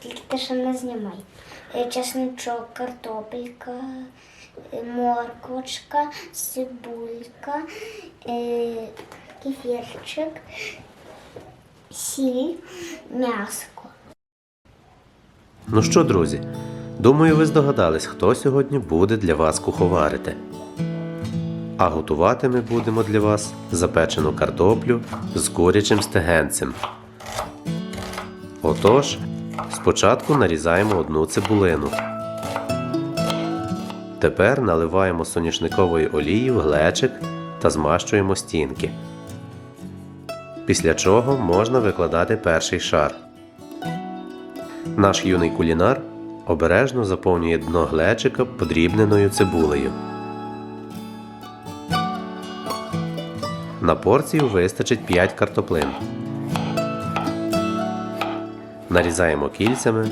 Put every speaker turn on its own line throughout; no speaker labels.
тільки ти ще не знімай. Е, Чесничок, картопелька, е, морквочка, цибулька, е, кефірчик, сіль, м'яско.
Ну що, друзі, думаю, ви здогадались, хто сьогодні буде для вас куховарити. А готувати ми будемо для вас запечену картоплю з курячим стегенцем. Отож, спочатку нарізаємо одну цибулину. Тепер наливаємо соняшникової олії в глечик та змащуємо стінки. Після чого можна викладати перший шар. Наш юний кулінар обережно заповнює дно глечика подрібненою цибулею. На порцію вистачить 5 картоплин. Нарізаємо кільцями.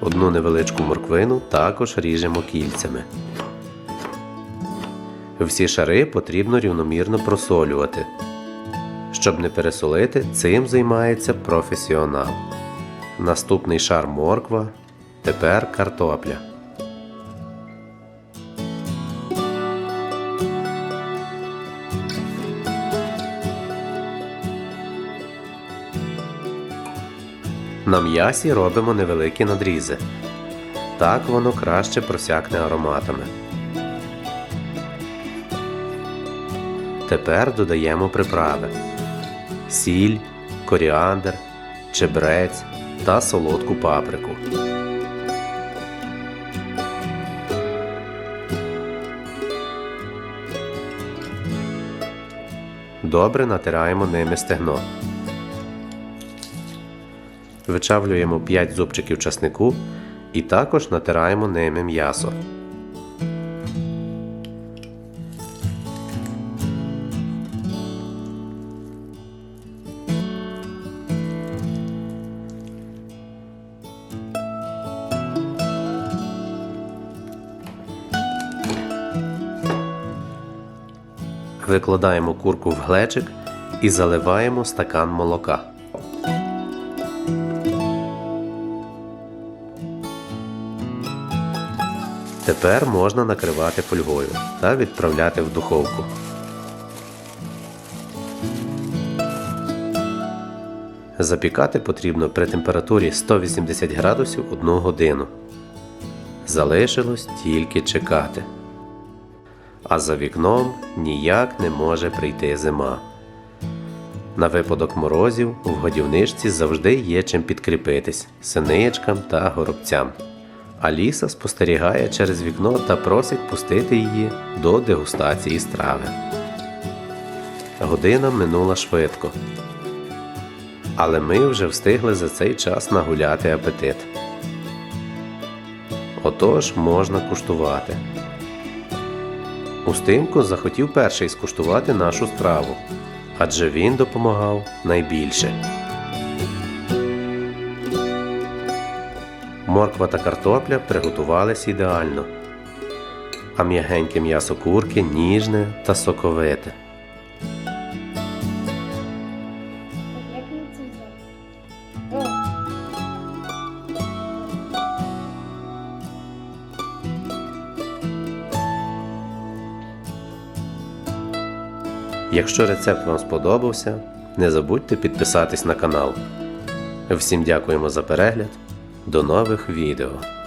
Одну невеличку морквину також ріжемо кільцями. Всі шари потрібно рівномірно просолювати. Щоб не пересолити, цим займається професіонал. Наступний шар морква, тепер картопля. На м'ясі робимо невеликі надрізи. Так воно краще просякне ароматами. Тепер додаємо приправи: сіль, коріандр, чебрець та солодку паприку. Добре натираємо ними стегно. Вичавлюємо 5 зубчиків часнику і також натираємо ними м'ясо. Викладаємо курку в глечик і заливаємо стакан молока. Тепер можна накривати фольгою та відправляти в духовку. Запікати потрібно при температурі 180 градусів 1 годину. Залишилось тільки чекати. А за вікном ніяк не може прийти зима. На випадок морозів в годівничці завжди є чим підкріпитись синичкам та горобцям. Аліса спостерігає через вікно та просить пустити її до дегустації страви. Година минула швидко. Але ми вже встигли за цей час нагуляти апетит. Отож можна куштувати. Устимко захотів перший скуштувати нашу страву, адже він допомагав найбільше. Морква та картопля приготувались ідеально, а м'ягеньке м'ясо курки ніжне та соковите. Якщо рецепт вам сподобався, не забудьте підписатись на канал. Всім дякуємо за перегляд. До нових відео!